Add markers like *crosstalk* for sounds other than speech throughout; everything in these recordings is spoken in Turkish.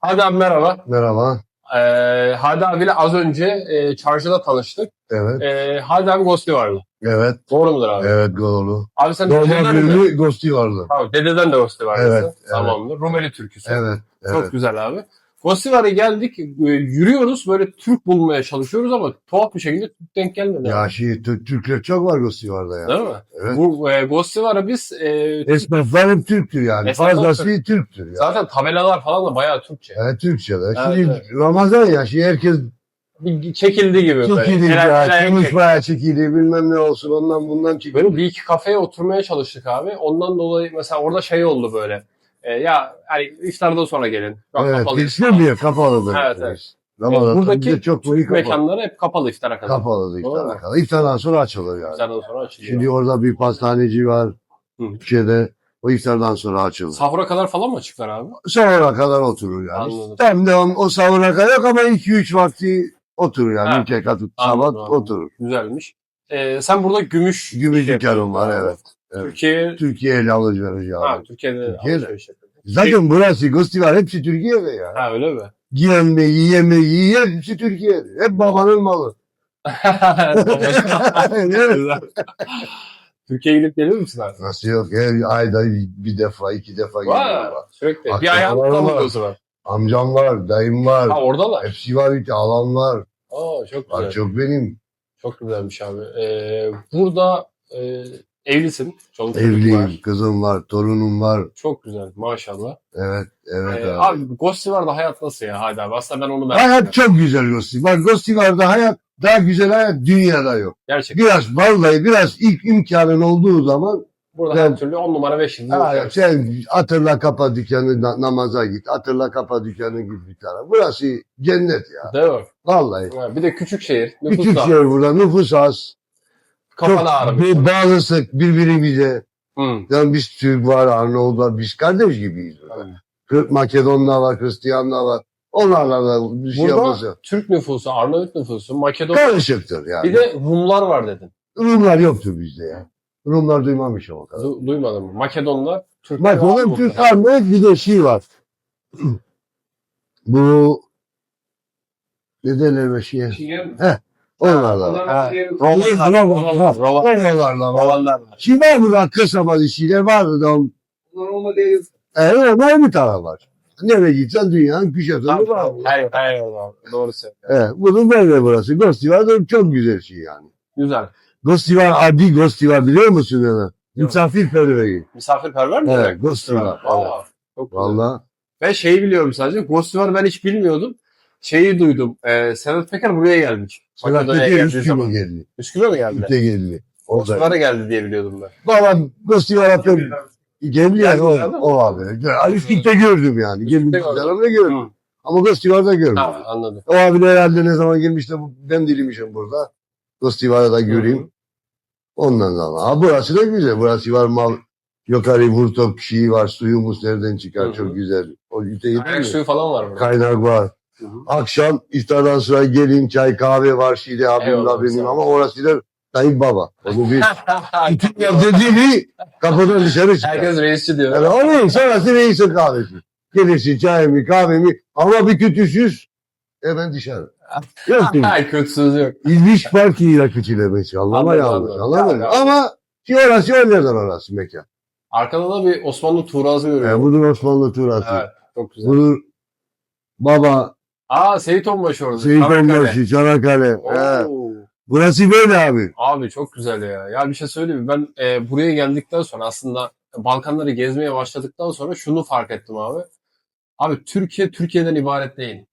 Hadi abi merhaba. Merhaba. Ee, Hadi abiyle az önce e, çarşıda tanıştık. Evet. Ee, Hadi abi Ghostly vardı. Evet. Doğru mudur abi? Evet doğru. Abi sen Normal dededen birini Ghost'i vardı. Tamam, dededen de Ghostly vardı. Evet, evet. Tamamdır. Rumeli türküsü. Evet. Çok Evet. güzel abi. Ghostly'lara geldik. e, Yürüyoruz böyle Türk bulmaya çalışıyoruz ama tuhaf bir şekilde Türk denk gelmedi. Ya şey Tü- Türkler çok var Ghost'i vardı ya. Değil mi? Evet. Bu e, Ghostly'lara biz e, Esnaflar hep Türktür yani. Esnaf Fazlası Türktür ya. zaten tabelalar falan da bayağı Türkçe. Evet Türkçe'de. Evet, Şimdi evet. Ramazan ya şimdi herkes Bir çekildi gibi. böyle. çekilir Helal- ya. helal- Konuşmaya çekilir bilmem ne olsun ondan bundan çekilir. Böyle bir iki kafeye oturmaya çalıştık abi. Ondan dolayı mesela orada şey oldu böyle. E, ya hani iftardan sonra gelin. Yok, Evet. kapalı. Bir kapalıdır. Evet, evet. Ramazan Buradaki Buradaki çok büyük kapalı. Mekanlar hep kapalı iftara kadar. Mu? iftara kadar. İftardan sonra açılır yani. İftardan sonra açılıyor. Şimdi orada bir pastaneci var. Hı. Türkiye'de. O iftardan sonra açılır. Sahura kadar falan mı açıklar abi? Sahura kadar oturur yani. Anladım. Hem de o, o sahura kadar yok ama 2-3 vakti oturur yani. Ha. İlk atıp Anladım, sabah oturur. Güzelmiş. E, sen burada gümüş Gümüş şey yapıyorsun. var evet. Evet. Türkiye Türkiye ile alışveriş ha, Türkiye'de Türkiye'de. alışveriş yapıyor. Zaten burası Gusti var hepsi Türkiye'de ya. Ha öyle mi? Giyen mi, yiyen hepsi Türkiye'de. Hep babanın malı. *laughs* Evet. Güzel. Türkiye'ye gidip geliyor musun abi? Nasıl yok? Her ayda bir defa, iki defa Var. geliyorum. Sürekli. Bir ayağın var, var. tam var. Amcam var, dayım var. Ha oradalar. Hepsi var, bir alan var. Aa çok Var güzel. çok benim. Çok güzelmiş abi. Ee, burada e, evlisin. Çoluk çocuk Evliyim, var. kızım var, torunum var. Çok güzel maşallah. Evet, evet Ee, abi. abi Ghosty var da hayat nasıl ya? Hadi abi aslında ben onu merak Hayat çok güzel Gosti. Bak Gosti vardı hayat daha güzel hayat dünyada yok. Gerçekten. Biraz vallahi biraz ilk imkanın olduğu zaman Burada Ben- her türlü 10 numara 5 yıldız. ha, sen hatırla kapa dükkanı na- namaza git. Hatırla kapa dükkanı git bir tarafa. Burası cennet ya. Değil mi? Vallahi. Ha, bir de küçük şehir. Nüfus Küçük da. şehir burada nüfus az. Çok ağrımıyor. bir bağlısık birbirimize. Hı. Yani biz Türk var, Arnavut var. Biz kardeş gibiyiz. burada. Kır- Makedonlar var, Hristiyanlar var. Onlarla da bir şey Burada yapması. Türk nüfusu, Arnavut nüfusu, Makedon. Karışıktır yani. Bir de Rumlar var dedin. Rumlar yoktur bizde ya. Rumlar duymamışım o kadar. Du- duymadın mı? Makedonlar, Türkler Bak onun mı? Türk Arnavut bir de şey var. *clears throat* Bu ne derler be şeye? Var. Ha. Romanlarla var. Roman- Onlarla var. Romanlar var. Şimdi var mı bak kasaba şeyler vardı da on- Evet, var bir taraf var. Nereye gitsen dünyanın köşesinde Tamam, var. Hayır, hayır. Doğru söylüyorsun. Evet, bunun böyle burası. Gostivar da çok güzel şey yani. Güzel. Gostivar, adi Gostivar biliyor musun yani? Misafirperveri. Misafirperver mi? Evet? Gostivar. Güzel. Valla. Ben şeyi biliyorum sadece. Ghost'u ben hiç bilmiyordum. Şeyi duydum. Ee, Sedat Peker buraya gelmiş. Geldiği Üsküp'e zaman. geldi. Üsküp'e mi geldiler? Üsküp'e geldi. Orada. Ghost'lara geldi diye biliyordum ben. Baba Gostivar'a çok geldi yani o, Geldi o abi. Ali Üsküp'te gördüm yani. Geldim Üsküp'te gördüm. gördüm. Hı. Ama Gostivar'da görmedim. Ha, anladım. O abi de herhalde ne zaman gelmiş de ben değilmişim burada. Gostivar'a da göreyim. Ondan sonra. Ha burası da güzel. Burası var mal. Yukarı vurtok şeyi var. Suyumuz nereden çıkar. Hı hı. Çok güzel. O öte Ayak suyu falan var burada. Kaynak var. Hı hı. Akşam iftardan sonra gelin çay kahve var şeyde abimle benim ama orası da Tayyip Baba. Onu bir *laughs* Herkes dediğini kapıdan dışarı çıkar. reisçi diyor. Yani onun sonrası reisin kahvesi. Gelirsin çayımı kahvemi ama bir kötüsüz hemen dışarı. Yok ki. Ay kötüsüz yok. İlginç farkı rakı çilemesi. Anlama yanlış. Anlamadın. Ya. Ama ki orası önlerden orası mekan. Arkada da bir Osmanlı tuğrazı Yani görüyorum. budur Osmanlı turası. Evet. Çok güzel. Budur baba Aa Seyit Onbaşı orada. Seyit. Onbaşı, Çanakkale. Oo. He. Burası böyle abi. Abi çok güzel ya. Ya bir şey söyleyeyim mi? Ben e, buraya geldikten sonra aslında Balkanları gezmeye başladıktan sonra şunu fark ettim abi. Abi Türkiye Türkiye'den ibaret değil.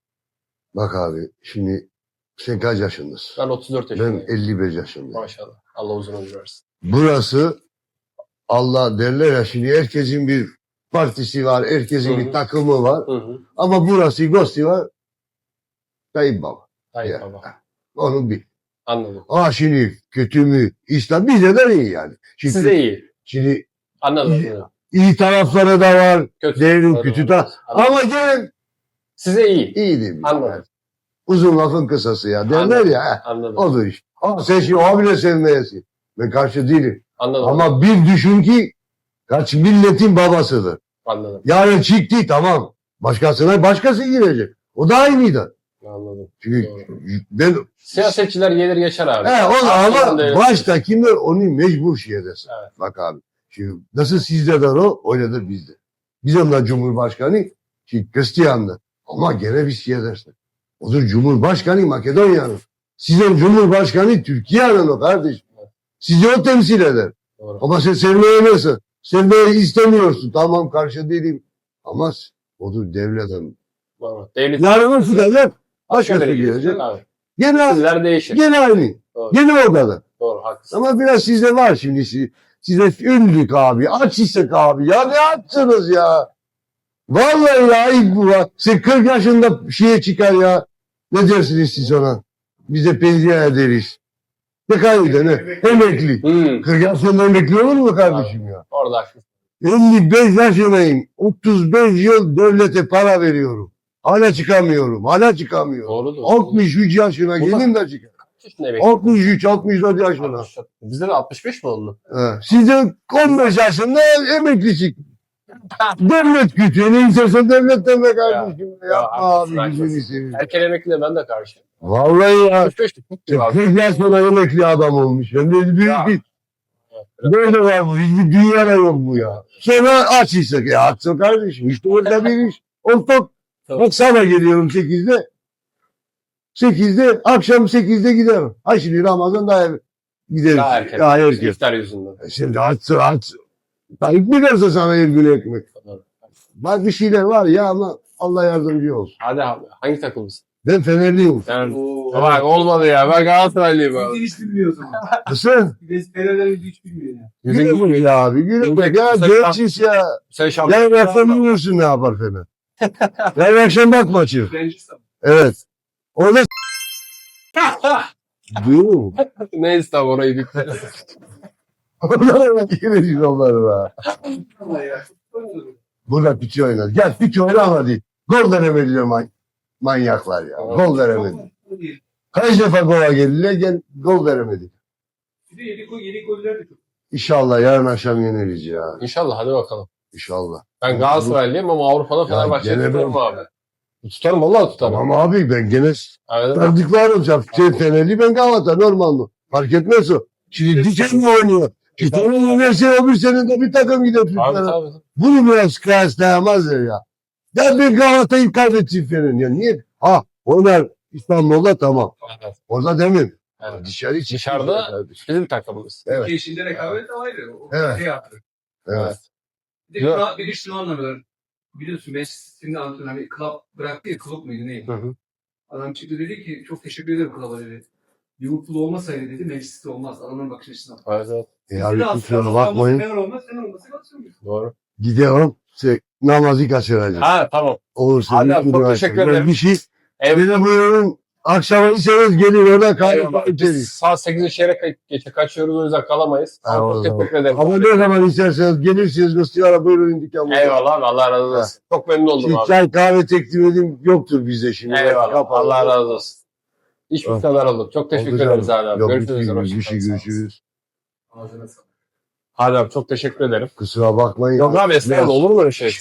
Bak abi şimdi sen kaç yaşındasın? Ben 34 Ben yaşındayım. 55 yaşındayım. Maşallah. Allah uzun ömür versin. Burası Allah derler ya şimdi herkesin bir partisi var, herkesin Hı hı. bir takımı var. Hı hı. Ama burası Gosti var. Tayyip Baba. Hayır Ya. baba. Onu bil. Anladım. Aa şimdi kötü mü? İslam bize de iyi yani. Şimdi, Size iyi. şimdi Anladım. İyi. iyi tarafları da var. Kötü. Doğru, kötü taraf. Ama gene Size iyi. iyi değil. Anladım. Uzun lafın kısası ya. Derler Anladım. ya. Anladım. Odur iş. Ama sen şimdi o bile sevmeyesin. Ben karşı değilim. Anladım. Ama bir düşün ki kaç milletin babasıdır. Anladım. Yani çıktı tamam. Başkasına başkası girecek. O da aynıydı. Anladım. Çünkü Doğru. ben Siyasetçiler gelir geçer abi. He, o, Aslında ama devlet- başta kimler onu mecbur şey. Evet. Bak abi. Şimdi nasıl sizde de o öyledir bizde. Biz ondan Cumhurbaşkanı ki Hristiyanlı. Ama gene biz şey edersin. Odur Cumhurbaşkanı Makedonya'nın. Sizin Cumhurbaşkanı Türkiye'nin o kardeşim. Sizi o temsil eder. Doğru. Ama sen sevmeyemezsin. Sevmeyi istemiyorsun. Tamam karşı değilim. Ama odur devletin. Doğru. Devlet Yarın nasıl devlet? Başkası Başkaları gelecek. Gene, Sizler değişir. gene aynı. Doğru. Gene o kadar. Doğru haklısın. Ama biraz sizde var şimdi. si- Size ünlük abi. Aç istek abi. Ya ne açsınız ya? Vallahi ya ilk bu var. Sen 40 yaşında şeye çıkar ya. Ne dersiniz siz ona? Bize pensiye ederiz. Ne kaybeder ne? Emekli. Hmm. 40 yaşında emekli olur mu kardeşim ya? Orada haklısın. 55 yaşındayım. 35 yıl devlete para veriyorum. Hala çıkamıyorum. Hala çıkamıyorum. Doğrudur. 63 yaşına gelin de çıkar. Kaç yaşında emekli? 63, 64 yaşına. Bizde de 65 mi oldu? He. Size 15 yaşında emekli çık. devlet kütüğü. Ne istersen devlet deme kardeşim. Ya, Yapma haklısın, abi gücünü seveyim. Erken emekliyle ben de karşıyım. Vallahi ya. 65 gibi abi. 40 yaş sonra emekli adam olmuş. Hem de büyük Ya. bir Böyle var bu. Hiçbir dünyada yok bu ya. Sonra aç istek. Ya açsın kardeşim. İşte orada bir iş. Ortak. Tabii. Bak sana geliyorum 8'de. 8'de akşam 8'de giderim. Ha şimdi Ramazan daha gideriz. Daha erken. Daha erken. İftar yüzünden. E Şimdi açsın aç. Tayyip mi verse sana her gün ekmek? Bak bir şeyler var ya ama Allah yardımcı olsun. Hadi abi. Hangi takımlısın? Ben Fenerliyim. Oo. bak olmadı ya. Ben Galatasaraylıyım abi. *laughs* Hiç bilmiyor o zaman. Nasıl? Biz Fenerlerimiz hiç bilmiyor ya. Güle güle ya abi. Güle güle. Ya gençiz ya. Sen şampiyon. Akşam bilmiyorsun ne yapar Fener. *laughs* Bak maçı. Evet. Orada *laughs* Duyuyor? Neyse abi orayı bir Onlara bak gireceğiz onlara. ya. Burada piçi oynar. Gel piçi oyna hadi. Gol veremediler man manyaklar ya. Gol veremedi. Kaç defa gola geldiler gel gol veremedi. Bir de yedi gol, yedi goller de çok. İnşallah yarın akşam yeneriz ya. İnşallah hadi bakalım. İnşallah. Ben Galatasaraylıyım ama Avrupa'da Fenerbahçe'yi gene tutarım ben- abi. Tutarım vallahi tutarım. Tamam abi ben gene Evet. tanıdıklarım. Sen sen Fenerli ben Galata normal mı? Fark etmez o. Şimdi diken mi oynuyor? Bir tane verse öbür sene de bir takım gider Abi Türkler. tabii. Bunu biraz kıyaslayamazlar ya. Ya bir Galata'yı kaybetsin Fener'in ya. Niye? Ha onlar İstanbul'da tamam. Evet. Orada demeyeyim. Evet. Dışarı çıkıyor Dışarıda- kardeşim. Bizim takımımız. Evet. İki işinde rekabet ayrı. O Evet. Şey yaptı. Evet. Bir de, Yok. şunu, bir de şunu anlamıyorum. Biliyorsun Messi'nin antrenörü hani club bıraktı ya kulüp müydü neydi? Hı hı. Adam çıktı dedi ki çok teşekkür ederim kulübe dedi. Liverpool olmasaydı dedi Manchester olmaz. Adamın bakış açısından. Evet evet. E abi kusura bakmayın. Fener olmaz, Fener olmasa Galatasaray olur. Doğru. Gidiyorum. Şey, namazı kaçıracağım. Ha tamam. Olursa Hadi bir abi, çok teşekkür Böyle ederim. Bir şey. Ev, Bir de buyurun. Akşama iseniz gelin orada kahve içeriz. saat 8'e çeyrek geçe kaçıyoruz o yüzden kalamayız. Çok teşekkür ederim. Ama ne zaman isterseniz gelirsiniz gösteriyorlar buyurun ama. Eyvallah abi Allah razı olsun. Çok memnun oldum abi. çay kahve teklif edeyim yoktur bizde şimdi. Eyvallah. Kapalı. Allah razı olsun. İş Tamam. kadar olduk. Çok teşekkür ederiz abi. Yok, Görüşürüz. bir şey, bir şey görüşürüz. Ağzına sağlık. Hadi abi çok teşekkür ederim. Kusura bakmayın. Yok abi estağfurullah olur mu öyle şey?